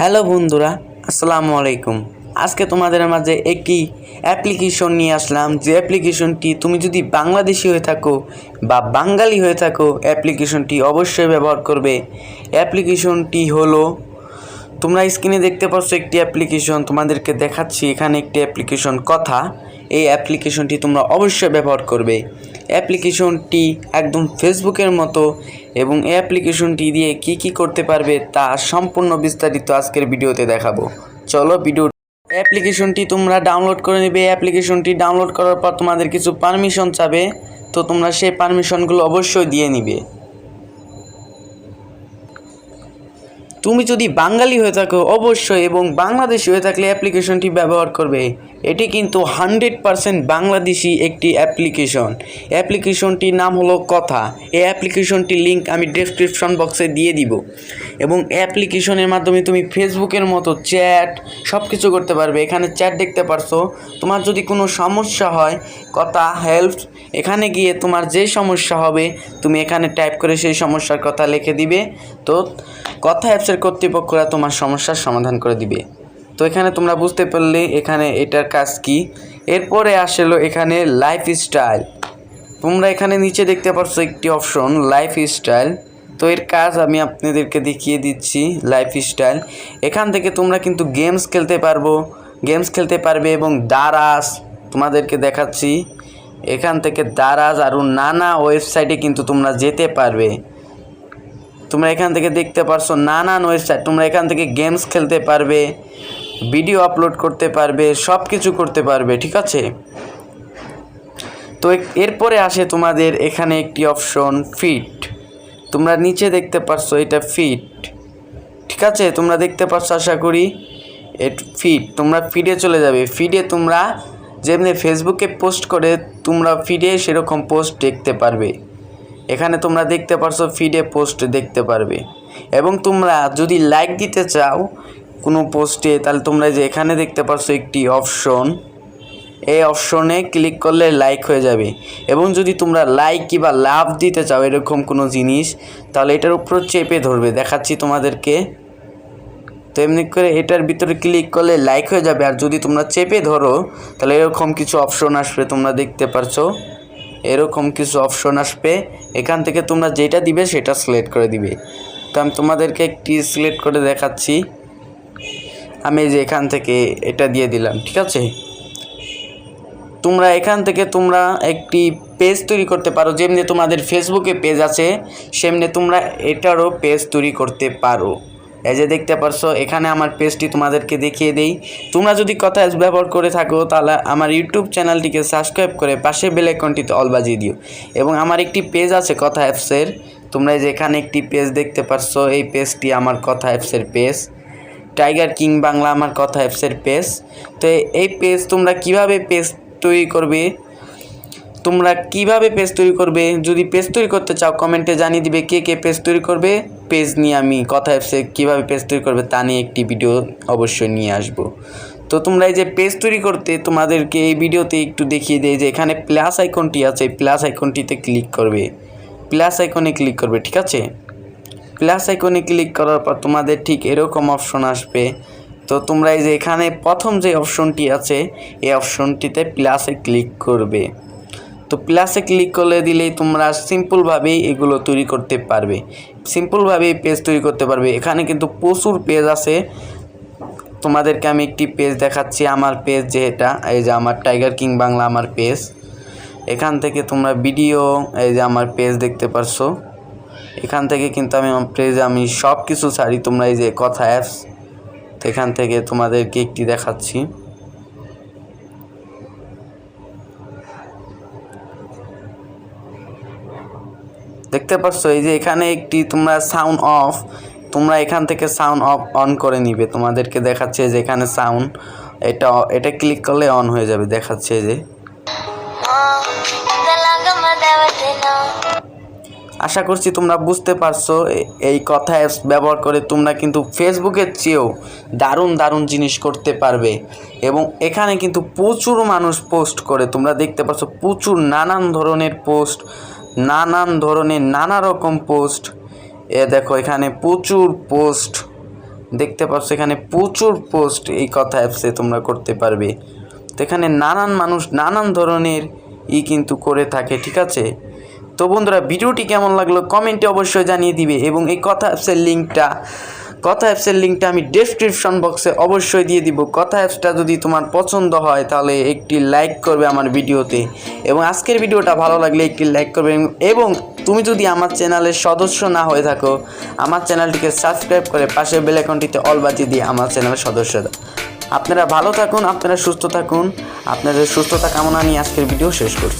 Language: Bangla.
হ্যালো বন্ধুরা, আসসালামু আলাইকুম। আজকে তোমাদের মাঝে একটি অ্যাপ্লিকেশন নিয়ে আসলাম। যে অ্যাপ্লিকেশনটি তুমি যদি বাংলাদেশি হয়ে থাকো বা বাঙালি হয়ে থাকো অ্যাপ্লিকেশনটি অবশ্যই ব্যবহার করবে। অ্যাপ্লিকেশনটি হলো, তোমরা স্ক্রিনে দেখতে পাচ্ছ একটি অ্যাপ্লিকেশন তোমাদেরকে দেখাচ্ছি এখানে একটি অ্যাপ্লিকেশন কথা। এই অ্যাপ্লিকেশনটি তোমরা অবশ্যই ব্যবহার করবে। অ্যাপ্লিকেশনটি একদম ফেসবুকের মতো এবং এই অ্যাপ্লিকেশনটি দিয়ে কি কি করতে পারবে তা সম্পূর্ণ বিস্তারিত আজকের ভিডিওতে দেখাবো। চলো ভিডিও অ্যাপ্লিকেশনটি তোমরা ডাউনলোড করে নেবে। অ্যাপ্লিকেশনটি ডাউনলোড করার পর তোমাদের কিছু পারমিশন চাবে, তো তোমরা সেই পারমিশনগুলো অবশ্যই দিয়ে নিবে। তুমি যদি বাঙালি হয়ে থাকো, অবশ্যই এবং বাংলাদেশি হয়ে থাকলে অ্যাপ্লিকেশনটি ব্যবহার করবে। এটি কিন্তু হান্ড্রেড পারসেন্ট বাংলাদেশি একটি অ্যাপ্লিকেশন। অ্যাপ্লিকেশনটির নাম হলো কথা। এই অ্যাপ্লিকেশনটির লিঙ্ক আমি ডেসক্রিপশন বক্সে দিয়ে দিব। এবং অ্যাপ্লিকেশনের মাধ্যমে তুমি ফেসবুকের মতো চ্যাট সব কিছু করতে পারবে। এখানে চ্যাট দেখতে পারছ। তোমার যদি কোনো সমস্যা হয়, কথা হেল্প এখানে গিয়ে তোমার যে সমস্যা হবে, তুমি এখানে টাইপ করে সেই সমস্যার কথা লিখে দিবে। তো কথা অ্যাপসের কর্তৃপক্ষরা তোমার সমস্যার সমাধান করে দিবে। তো এখানে তোমরা বুঝতে পারলে এখানে এটার কাজ কি। এরপরে আসলো এখানে লাইফ স্টাইল তোমরা এখানে নিচে দেখতে পাচ্ছ একটি অপশন লাইফ স্টাইল তো এর কাজ আমি আপনাদেরকে দেখিয়ে দিচ্ছি লাইফ স্টাইল এখান থেকে তোমরা কিন্তু গেমস খেলতে পারব। গেমস খেলতে পারবে এবং দারাস তোমাদেরকে দেখাচ্ছি। এখান থেকে দারাজ আরও নানা ওয়েবসাইটে কিন্তু তোমরা যেতে পারবে। তোমরা এখান থেকে দেখতে পারছ নানান ওয়েবসাইট তোমরা এখান থেকে গেমস খেলতে পারবে। ভিডিও আপলোড করতে পারবে সব কিছু করতে পারবে, ঠিক আছে? তো এরপরে আসে তোমাদের এখানে একটি অপশন ফিট তোমরা নিচে দেখতে পারছ এটা ফিট ঠিক আছে? তোমরা দেখতে পাচ্ছ আশা করি, এট ফিড তোমরা ফিডে চলে যাবে। ফিডে তোমরা যেমনি ফেসবুকে পোস্ট করে, তোমরা ফিডে সেরকম পোস্ট দেখতে পারবে। এখানে তোমরা দেখতে পারছ ফিডে পোস্ট দেখতে পারবে। এবং তোমরা যদি লাইক দিতে চাও কোনো পোস্টে তাহলে তোমরা যে এখানে দেখতে পারছ একটি অপশন এই অপশনে ক্লিক করলে লাইক হয়ে যাবে। এবং যদি তোমরা লাইক কিংবা লাভ দিতে চাও এরকম কোনো জিনিস, তাহলে এটার উপর চেপে ধরবে, দেখাচ্ছি তোমাদেরকে। তো এমনি করে এটার ভিতরে ক্লিক করলে লাইক হয়ে যাবে, আর যদি তোমরা চেপে ধরো, তাহলে এরকম কিছু অপশন আসবে, তোমরা দেখতে পারছ। এরকম কিছু অপশন আসবে, এখান থেকে তোমরা যেটা দিবে সেটা সিলেক্ট করে দিবে। তো আমি তোমাদেরকে একটি সিলেক্ট করে দেখাচ্ছি। আমি যে এখান থেকে এটা দিয়ে দিলাম, ঠিক আছে? তোমরা এখান থেকে তোমরা একটি পেজ তৈরি করতে পারো, যেমনি তোমাদের ফেসবুকে পেজ আছে, সেমনি তোমরা এটারও পেজ তৈরি করতে পারো। এই যে দেখতে পারছ, এখানে আমার পেজটি তোমাদেরকে দেখিয়ে দেই। তোমরা যদি কথা ব্যবহার করে থাকো, তাহলে আমার ইউটিউব চ্যানেলটিকে সাবস্ক্রাইব করে পাশে বেল আইকনটিতে অল বাজিয়ে দিও। এবং আমার একটি পেজ আছে কথা অ্যাপসের তোমরা এই যে এখানে একটি পেজ দেখতে পারছ, এই পেজটি আমার কথা অ্যাপসের পেজ টাইগার কিং বাংলা আমার কথা অ্যাপসের পেজ তো এই পেজ তোমরা কীভাবে পেজ তৈরি করবে? তোমরা কীভাবে পেজ তৈরি করবে? যদি পেজ তৈরি করতে চাও কমেন্টে জানিয়ে দিবে কে কে পেজ তৈরি করবে। পেজ নিয়ে আমি কথা অ্যাপসে কীভাবে পেজ তৈরি করবে তা নিয়ে একটি ভিডিও অবশ্যই নিয়ে আসব। তো তোমরা এই যে পেজ তৈরি করতে, তোমাদেরকে এই ভিডিওতে একটু দেখিয়ে দেয় যে এখানে প্লাস আইকনটি আছে প্লাস আইকনটিতে ক্লিক করবে। প্লাস আইকনে ক্লিক করবে, ঠিক আছে? প্লাস আইকনে ক্লিক করার পর তোমাদের ঠিক এরকম অপশন আসবে। তো তোমরা এই যে এখানে প্রথম যে অপশনটি আছে, এই অপশনটিতে প্লাসে ক্লিক করবে। তো প্লাসে ক্লিক করলে দিলেই তোমরা সিম্পলভাবেই এগুলো তৈরি করতে পারবে। সিম্পলভাবেই পেজ তৈরি করতে পারবে। এখানে কিন্তু প্রচুর পেজ আছে। তোমাদেরকে আমি একটি পেজ দেখাচ্ছি, আমার পেজ যে এটা এই যে আমার টাইগার কিং বাংলা আমার পেজ এখান থেকে তোমরা ভিডিও এই যে আমার পেজ দেখতে পারছ। এখান থেকে কিন্তু আমি পেজে আমি সব কিছু ছাড়ি, তোমরা এই যে কথা অ্যাপস এখান থেকে তোমাদেরকে একটি দেখাচ্ছি। দেখতে পাচ্ছ এই যে এখানে একটি তোমরা সাউন্ড অফ তোমরা এখান থেকে সাউন্ড অফ অন করে নিবে। তোমাদেরকে দেখাচ্ছে যে এখানে সাউন্ড এটা এটা ক্লিক করলে অন হয়ে যাবে, দেখাচ্ছে যে। আশা করছি তোমরা বুঝতে পারছ এই কথা অ্যাপস ব্যবহার করে তোমরা কিন্তু ফেসবুকের চেয়েও দারুণ দারুণ জিনিস করতে পারবে। এবং এখানে কিন্তু প্রচুর মানুষ পোস্ট করে, তোমরা দেখতে পাচ্ছ প্রচুর নানান ধরনের পোস্ট, নানান ধরনের নানা রকম পোস্ট। এ দেখো, এখানে প্রচুর পোস্ট, দেখতে পাচ্ছ এখানে প্রচুর পোস্ট এই কথা অ্যাপসে তোমরা করতে পারবে। তো এখানে নানান মানুষ নানান ধরনের ই কিন্তু করে থাকে, ঠিক আছে? তো বন্ধুরা, ভিডিওটি কেমন লাগল কমেন্টে অবশ্যই জানিয়ে দিবে এবং এই কথা অ্যাপসের লিঙ্কটা, কথা অ্যাপসের লিঙ্কটা আমি ডেসক্রিপশন বক্সে অবশ্যই দিয়ে দিব কথা অ্যাপসটা যদি তোমার পছন্দ হয়, তাহলে একটি লাইক করবে আমার ভিডিওতে এবং আজকের ভিডিওটা ভালো লাগলে একটি লাইক করবে এবং তুমি যদি আমার চ্যানেলের সদস্য না হয়ে থাকো, আমার চ্যানেলটিকে সাবস্ক্রাইব করে পাশের বেল আইকনটিতে অল বাজিয়ে দিয়ে আমার চ্যানেলের সদস্য। আপনারা ভালো থাকুন, আপনারা সুস্থ থাকুন, আপনাদের সুস্থতা কামনা নিয়ে আজকের ভিডিও শেষ করছি